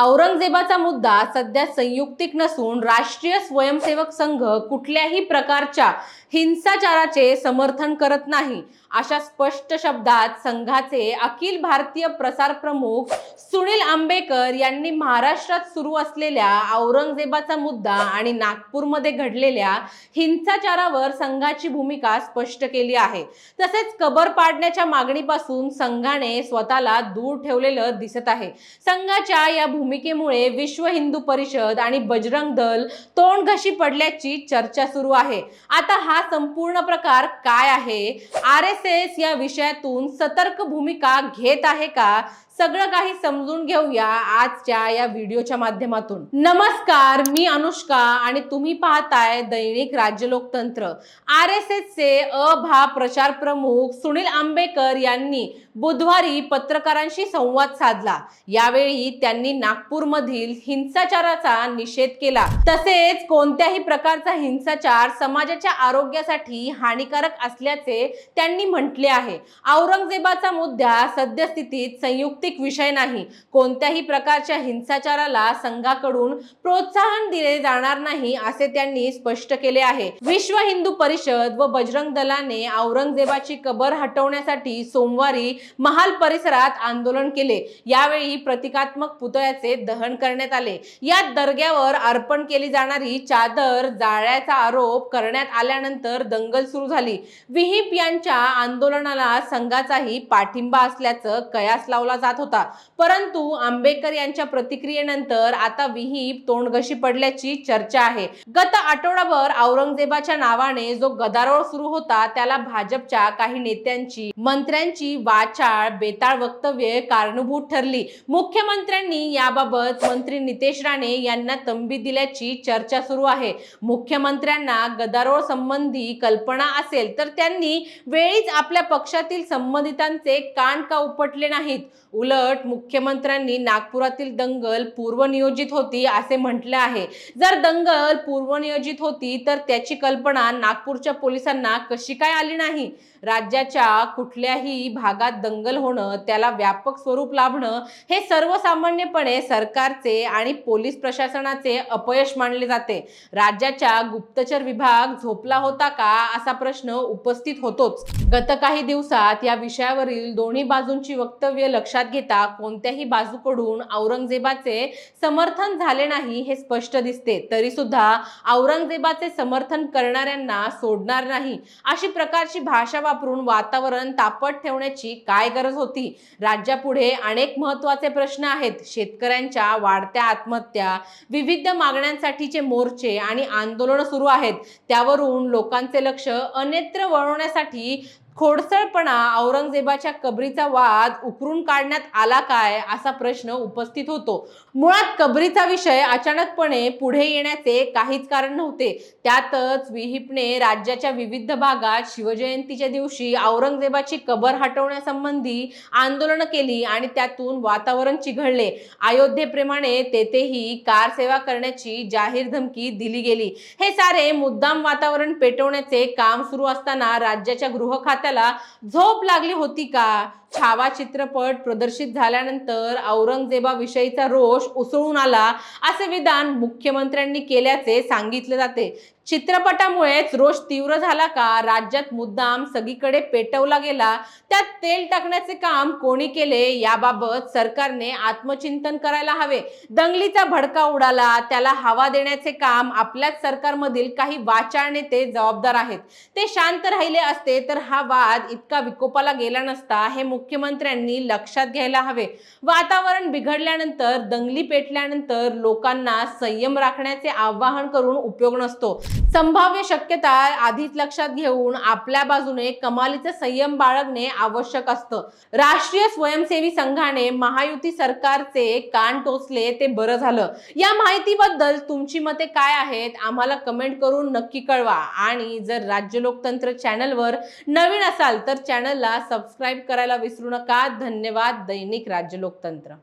औरंगजेबाचा मुद्दा सध्या संयुक्तिक नसून राष्ट्रीय स्वयंसेवक संघ कुठल्याही प्रकारच्या हिंसाचाराचे समर्थन करत नाही. अशा स्पष्ट शब्दात संघाचे अखिल भारतीय प्रसार प्रमुख सुनील आंबेकर यांनी महाराष्ट्रात सुरू असलेल्या औरंगजेबाचा मुद्दा आणि नागपूरमध्ये घडलेल्या हिंसाचारावर संघाची भूमिका स्पष्ट केली आहे. तसेच कबर पाडण्याच्या मागणीपासून संघाने स्वतःला दूर ठेवलेलं दिसत आहे. संघाच्या या भूमिकेमुळे विश्व हिंदू परिषद आणि बजरंग दल तोंडघशी पडल्याची चर्चा सुरू आहे. आता हा संपूर्ण प्रकार काय आहे? आर एस एस या विषयातून सतर्क भूमिका घेत आहे का? सगळं काही समजून घेऊया आजच्या या व्हिडिओच्या माध्यमातून. नमस्कार मी अनुष्का आणि तुम्ही पाहताय दैनिक राज्य लोकतंत्र आर एस एस चे अभा प्रचार प्रमुख सुनील आंबेकर यांनी बुधवारी पत्रकारांशी संवाद साधला. यावेळी त्यांनी नागपूरमधील हिंसाचाराचा निषेध केला. तसेच कोणत्याही प्रकारचा हिंसाचार समाजाच्या आरोग्यासाठी हानिकारक असल्याचे त्यांनी म्हटले आहे. औरंगजेबाचा मुद्दा सद्यस्थितीत संयुक्तिक विषय नाही. कोणत्याही प्रकारच्या हिंसाचाराला संघाकडून प्रोत्साहन दिले जाणार नाही असे त्यांनी स्पष्ट केले आहे. विश्व हिंदू परिषद व बजरंग दलाने औरंगजेबाची कबर हटवण्यासाठी सोमवारी महाल परिसरात आंदोलन केले. यावेळी प्रतिकात्मक पुतळ्याचे दहन करण्यात आले. या दर्ग्यावर अर्पण केली जाणारी चादर जाळ्याचा आरोप करण्यात आल्यानंतर दंगल सुरू झाली. विहिप यांच्या आंदोलनाला संघाचाही पाठिंबा असल्याचं कयास लावला जात जात होता. परंतु आंबेडकर यांच्या प्रतिक्रियेनंतर आता विहीप तोंडघशी पडल्याची चर्चा आहे. गत आठवडाभर औरंगजेबाच्या नावाने जो गदारोळ सुरू होता त्याला भाजपच्या काही नेत्यांची मंत्र्यांची वाचाळ बेताळ वक्तव्य कारणीभूत ठरली. मुख्यमंत्र्यांनी याबाबत मंत्री नितेश राणे यांना तंबी दिल्याची चर्चा सुरू आहे. मुख्यमंत्र्यांना गदारोळ संबंधी कल्पना असेल तर त्यांनी वेळीच आपल्या पक्षातील संबंधितांचे कान का उपटले नाहीत? उलट मुख्यमंत्र्यांनी नागपुरातील दंगल पूर्वनियोजित होती असे म्हटले आहे. जर दंगल पूर्वनियोजित होती तर त्याची कल्पना नागपूरच्या पोलिसांना कशी काय आली नाही? राज्याच्या कुठल्याही भागात दंगल होणं त्याला व्यापक स्वरूप लाभणं हे सर्वसामान्यपणे सरकारचे आणि पोलीस प्रशासनाचे अपयश मानले जाते. राज्याच्या गुप्तचर विभाग झोपला होता का असा प्रश्न उपस्थित होतोच. गत काही दिवसात या विषयावरील दोन्ही बाजूंची वक्तव्य लक्षात घेता कोणत्याही बाजूकडून औरंगजेबाचे समर्थन झाले नाही हे स्पष्ट दिसते. तरी सुद्धा औरंगजेबाचे समर्थन करणाऱ्यांना सोडणार नाही. अशी प्रकारची भाषा वापरून वातावरण तापट ठेवण्याची काय गरज होती? राज्यापुढे अनेक महत्त्वाचे प्रश्न आहेत. शेतकऱ्यांच्या वाढत्या आत्महत्या विविध मागण्यांसाठीचे मोर्चे आणि आंदोलन सुरू आहेत. त्यावरून लोकांचे लक्ष अनेत्र वळवण्यासाठी खोडसळपणा औरंगजेबाच्या कबरीचा वाद उकरून काढण्यात आला काय असा प्रश्न उपस्थित होतो. मुळात कबरीचा विषय अचानकपणे पुढे येण्याचे काहीच कारण नव्हते. त्यातच विहिपने राज्याच्या विविध भागात शिवजयंतीच्या दिवशी औरंगजेबाची कबर हटवण्यासंबंधी आंदोलनं केली आणि त्यातून वातावरण चिघळले. अयोध्येप्रमाणे तेथेही कार सेवा करण्याची जाहीर धमकी दिली गेली. हे सारे मुद्दाम वातावरण पेटवण्याचे काम सुरू असताना राज्याच्या गृह खात्याला झोप लागली होती का? छावा चित्रपट प्रदर्शित झाल्यानंतर औरंगजेबाविषयीचा रोष उसळून आला असे विधान मुख्यमंत्र्यांनी केल्याचे सांगितले जाते. चित्रपटामुळेच रोष तीव्र झाला का? राज्यात मुद्दाम सगळीकडे पेटवला गेला. त्यात तेल टाकण्याचे काम कोणी केले? याबाबत सरकारने आत्मचिंतन करायला हवे. दंगलीचा भडका उडाला. त्याला हवा देण्याचे काम आपल्याच सरकारमधील काही वाचाळ नेते जबाबदार आहेत. ते शांत राहिले असते तर हा वाद इतका विकोपाला गेला नसता हे मुख्यमंत्र्यांनी लक्षात घ्यायला हवे. वातावरण बिघडल्यानंतर दंगली पेटल्यानंतर लोकांना संयम राखण्याचे आवाहन करून उपयोग नसतो. संभाव्य शक्यता आधीच लक्षात घेऊन आपल्या बाजूने कमालीचे संयम बाळगणे आवश्यक असतं. राष्ट्रीय स्वयंसेवी संघाने महायुती सरकारचे कान टोचले ते बरं झालं. या माहितीबद्दल तुमची मते काय आहेत आम्हाला कमेंट करून नक्की कळवा. आणि जर राज्य लोकतंत्र चॅनलवर नवीन असाल तर चॅनलला सबस्क्राईब करायला विसरू नका. धन्यवाद दैनिक राज्य लोकतंत्र.